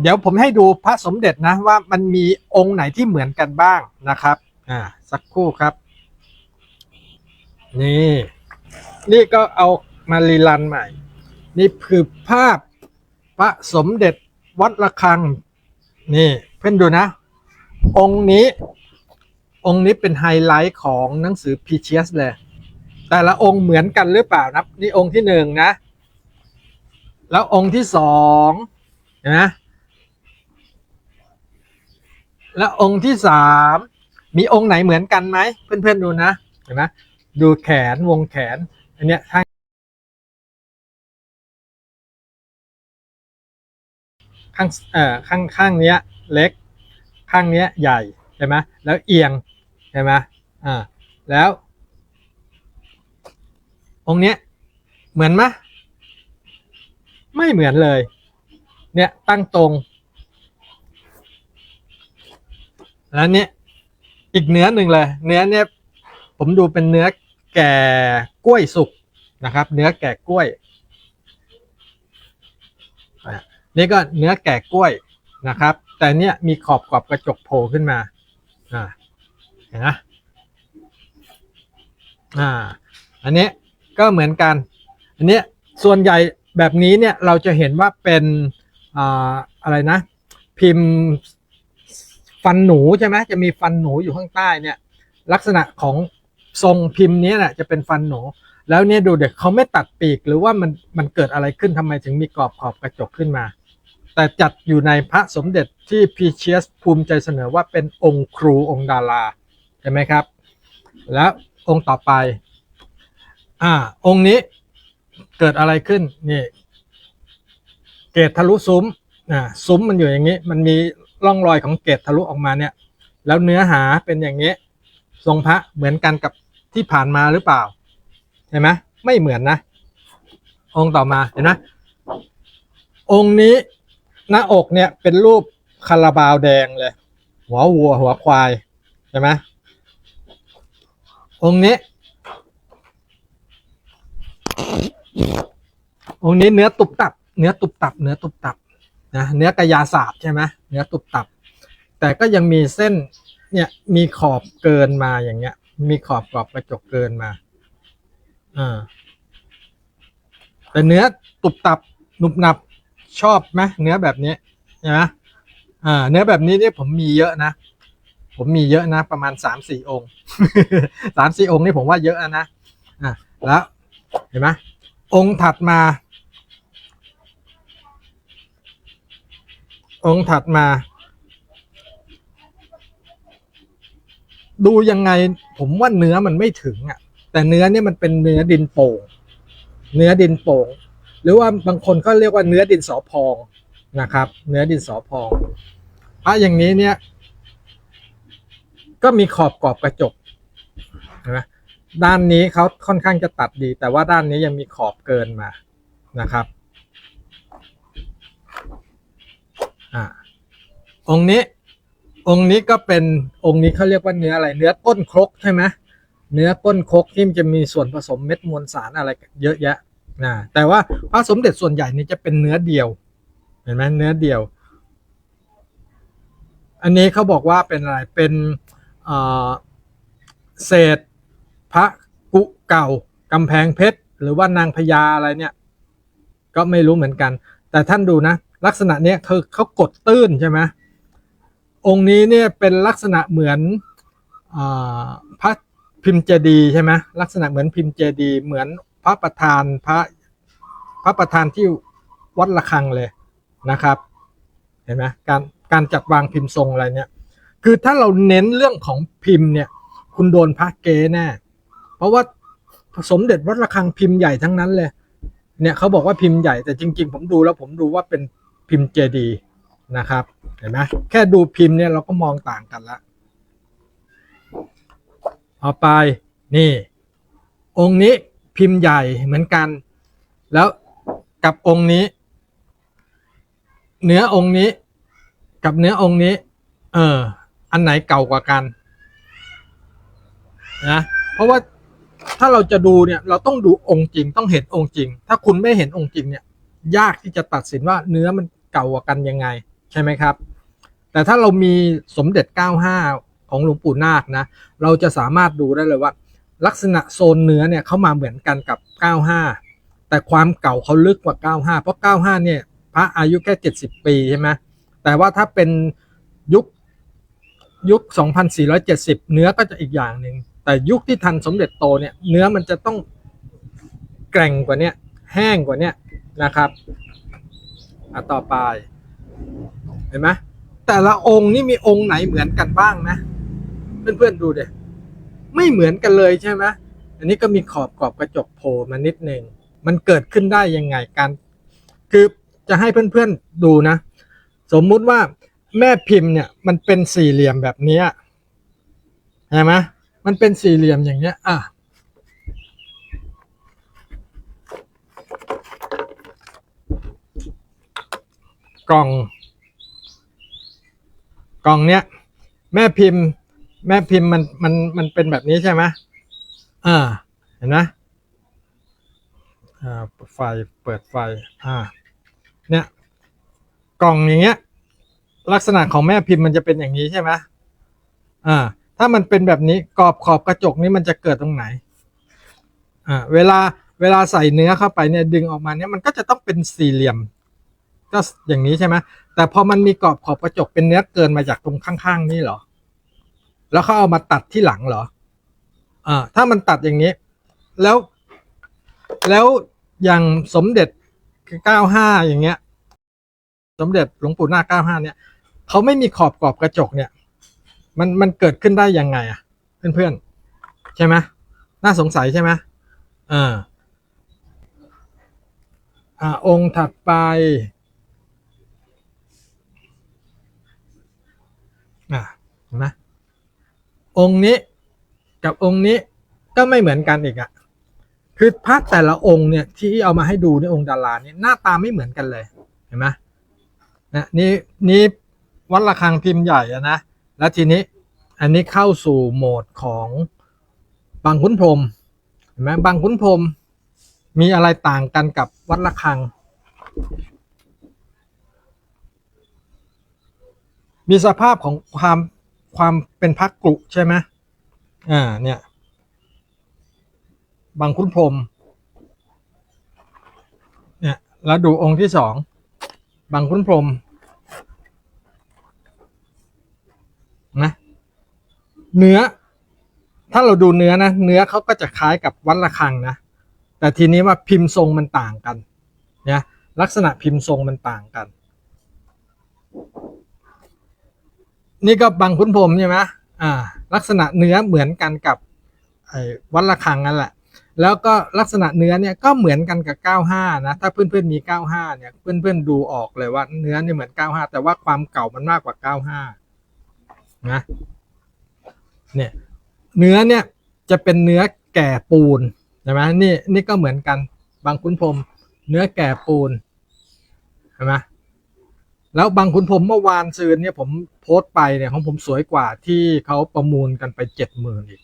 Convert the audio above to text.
เดี๋ยวผมให้ดูพระสมเด็จนะว่ามันมีองค์ไหนที่เหมือนกันบ้างนะครับ อ่า สักครู่ครับ นี่ นี่ก็เอามารีลันใหม่ นี่คือภาพพระสมเด็จวัดระฆัง นี่ เพื่อนดูนะ องค์นี้ องค์นี้เป็นไฮไลท์ของหนังสือพีเชียสเลย แต่ละองค์เหมือนกันหรือเปล่านะนี่องค์ที่หนึ่งนะ แล้วองค์ที่สอง เห็นะแล้วองค์ที่สามมีองค์ไหนเหมือนกันไหมเพื่อนๆดูนะเห็นไหมดูแขนวงแขน อันเนี้ยข้างข้างเอ่อข้างข้างเนี้ยเล็ก ข้างเนี้ยใหญ่ใช่ไหมแล้วเอียงใช่ไหมอ่าแล้ว องค์เนี้ยเหมือนไหมไม่เหมือนเลย เนี่ยตั้งตรง แล้วเนี่ยอีกเนื้อหนึ่งเลย เนื้อเนี่ยผมดูเป็นเนื้อแก่กล้วยสุกนะครับ เนื้อแก่กล้วยนี่ก็เนื้อแก่กล้วยนะครับ แต่เนี่ยมีขอบขอบกระจกโผล่ขึ้นมาอ่าเห็นไหมอ่า อันนี้ก็เหมือนกัน อันนี้ส่วนใหญ่แบบนี้เนี่ยเราจะเห็นว่าเป็น อะไรนะ พิมพ์ฟันหนูใช่ไหมจะมีฟันหนูอยู่ข้างใต้เนี่ย ลักษณะของทรงพิมพ์นี้น่ะจะเป็นฟันหนู แล้วเนี่ยดูเด็กเขาไม่ตัดปีกหรือว่ามันมันเกิดอะไรขึ้นทำไมถึงมีกรอบขอบกระจกขึ้นมา แต่จัดอยู่ในพระสมเด็จที่พีเชียสภูมิใจเสนอว่าเป็นองค์ครูองค์ดาราใช่ไหมครับ แล้วองค์ต่อไป อ่า องค์นี้เกิดอะไรขึ้นนี่ เกตทะลุซุ้มอ่าซุ้มมันอยู่อย่างนี้ มันมีร่องรอยของเกตทะลุออกมาเนี่ย แล้วเนื้อหาเป็นอย่างนี้ ทรงพระเหมือนกันกับที่ผ่านมาหรือเปล่าเห็นไหมไม่เหมือนนะ องค์ต่อมาเห็นไหมองค์นี้หน้าอกเนี่ยเป็นรูปคาราบาวแดงเลย หัววัวหัวควายเห็นไหมองค์นี้ องค์นี้เนื้อตุบตับ เนื้อตุบตับ เนื้อตุบตับนะเนื้อกระยาศาสตร์ใช่ไหมเนื้อตุบตับ แต่ก็ยังมีเส้นเนี่ยมีขอบเกินมาอย่างเงี้ย มีขอบกรอบกระจกเกินมาอ่าแต่เนื้อตุบตับหนุบหนับชอบไหมเนื้อแบบนี้นะอ่าเนื้อแบบนี้เนี่ยผมมีเยอะนะ ผมมีเยอะนะ ประมาณสามสี่องค์สามสี่องค์นี่ผมว่าเยอะนะอะแล้วเห็นไหมองค์ถัดมา องค์ถัดมา ดูยังไง ผมว่าเนื้อมันไม่ถึงอะ แต่เนื้อเนี่ยมันเป็นเนื้อดินโป่ง เนื้อดินโป่ง หรือว่าบางคนก็เรียกว่าเนื้อดินสอพองนะครับ เนื้อดินสอพองพระอย่างนี้เนี่ย ก็มีขอบกรอบกระจกนไหมด้านนี้เขาค่อนข้างจะตัดดี แต่ว่าด้านนี้ยังมีขอบเกินมานะครับ อ่าองค์นี้ องค์นี้ก็เป็นองค์นี้เขาเรียกว่าเนื้ออะไร เนื้อก้นครกใช่ไหมเนื้อก้นครกที่มันจะมีส่วนผสมเม็ดมวลสารอะไรเยอะแยะนะแต่ว่าพระสมเด็จส่วนใหญ่นี่จะเป็นเนื้อเดียว เห็นไหมเนื้อเดียว อันนี้เขาบอกว่าเป็นอะไรเป็นเอ่อเศษพระกุเก่ากำแพงเพชรหรือว่านางพญาอะไรเนี่ย ก็ไม่รู้เหมือนกัน แต่ท่านดูนะ ลักษณะเนี้ยคือเขากดตื้นใช่ไหมองค์นี้เนี่ยเป็นลักษณะเหมือนอพระพิมพ์เจดีใช่ไหมลักษณะเหมือนพิมพ์เจดี เหมือนพระประธานพระพระประธานที่วัดระฆังเลยนะครับ เห็นไหมการการจัดวางพิมพ์ทรงอะไรเนี่ย คือถ้าเราเน้นเรื่องของพิมพ์เนี่ย คุณโดนพระเกแน่เพราะว่าสมเด็จวัดระฆังพิมพ์ใหญ่ทั้งนั้นเลย เนี่ยเขาบอกว่าพิมพ์ใหญ่แต่จริง ๆ ผมดูแล้วผมดูว่าเป็น พิมพ์เจดีนะครับ เห็นไหมแค่ดูพิมพ์เนี่ยเราก็มองต่างกันละต่อไปนี่ องค์นี้พิมพ์ใหญ่เหมือนกัน แล้วกับองค์นี้ เนื้อองค์นี้ กับเนื้อองค์นี้ เออ อันไหนเก่ากว่ากันนะเพราะว่าถ้าเราจะดูเนี่ยเราต้องดูองค์จริงต้องเห็นองค์จริง ถ้าคุณไม่เห็นองค์จริงเนี่ย ยากที่จะตัดสินว่าเนื้อมัน เก่ากว่ากันยังไงใช่ไหมครับ แต่ถ้าเรามีสมเด็จ 95 ของหลวงปู่นาคนะ เราจะสามารถดูได้เลยว่า ลักษณะโซนเนื้อเนี่ยเขามาเหมือนกันกับ 95 แต่ความเก่าเขาลึกกว่า 95 เพราะ 95 เนี่ยพระอายุแค่ 70 ปีใช่ไหมแต่ว่าถ้าเป็นยุคยุค 2470 เนื้อก็จะอีกอย่างหนึ่ง แต่ยุคที่ทันสมเด็จโตเนี่ย เนื้อมันจะต้องแกร่งกว่านี้แห้งกว่านี้นะครับ อะต่อไป เห็นไหมแต่ละองค์นี่มีองค์ไหนเหมือนกันบ้างนะเพื่อนๆดูเด็ไม่เหมือนกันเลยใช่ไหมอันนี้ก็มีขอบขอบกระจกโผล่มานิดหนึ่งมันเกิดขึ้นได้ยังไงการคือจะให้เพื่อนๆดูนะ สมมุติว่าแม่พิมพ์เนี่ย มันเป็นสี่เหลี่ยมแบบนี้เห็นไหมมันเป็นสี่เหลี่ยมอย่างเนี้ย อะ กล่อง กล่องเนี้ยแม่พิมพ์ แม่พิมพ์มันมันมันเป็นแบบนี้ใช่ไหมอ่า เห็นไหมอ่าไฟเปิดไฟ อ่า เนี่ยกล่องอย่างเงี้ย ลักษณะของแม่พิมพ์มันจะเป็นอย่างนี้ใช่ไหมอ่า ถ้ามันเป็นแบบนี้กรอบขอบกระจกนี้มันจะเกิดตรงไหน อ่า เวลาเวลาใส่เนื้อเข้าไปเนี่ยดึงออกมาเนี่ยมันก็จะต้องเป็นสี่เหลี่ยม ก็อย่างนี้ใช่ไหมแต่พอมันมีกรอบขอบกระจกเป็นเนื้อเกินมาจากตรงข้างๆนี่เหรอ แล้วเขาเอามาตัดที่หลังเหรออ่าถ้ามันตัดอย่างนี้ แล้ว แล้วอย่างสมเด็จเก้าห้าอย่างเงี้ย สมเด็จหลวงปู่นาคเก้าห้าเนี่ยเขาไม่มีขอบกรอบกระจกเนี่ย มันมันเกิดขึ้นได้ยังไงอะ เพื่อนๆ ใช่ไหมน่าสงสัยใช่ไหมอ่าอ่าองค์ถัดไป อ่าเห็นไหมองค์นี้กับองค์นี้ก็ไม่เหมือนกันอีกอะคือพระแต่ละองค์เนี่ยที่เอามาให้ดูในองค์ดาราเนี่ยหน้าตาไม่เหมือนกันเลยเห็นไหมนะนี่นี่วัดระฆังพิมพ์ใหญ่อะนะแล้วทีนี้อันนี้เข้าสู่โหมดของบางขุนพรมเห็นไหมบางขุนพรมมีอะไรต่างกันกับวัดระฆัง มีสภาพของความความเป็นพักกรุใช่ไหมอ่าเนี่ย บางขุนพรมเนี่ยแล้วดูองค์ที่สองบางขุนพรมนะเนื้อ ถ้าเราดูเนื้อนะ เนื้อเขาก็จะคล้ายกับวัดระฆังนะ แต่ทีนี้ว่าพิมพ์ทรงมันต่างกันเนี่ยลักษณะพิมพ์ทรงมันต่างกัน นี่ก็บางขุนพรมใช่ไหมอ่า ลักษณะเนื้อเหมือนกันกับวัดระฆังนั่นแหละ แล้วก็ลักษณะเนื้อเนี่ยก็เหมือนกันกับ 95 นะ ถ้าเพื่อนๆมี 95 เนี่ย เพื่อนๆดูออกเลยว่าเนื้อเนี่ยเหมือน 95 แต่ว่าความเก่ามันมากกว่า 95 นะ เนี่ย เนื้อเนี่ยจะเป็นเนื้อแก่ปูนใช่ไหมนี่นี่ก็เหมือนกัน บางขุนพรมเนื้อแก่ปูนใช่ไหม แล้วบางขุนพรมเมื่อวานซืนเนี่ยผมโพสต์ไปเนี่ยของผมสวยกว่าที่เขาประมูลกันไปเจ็ดหมื่นอีก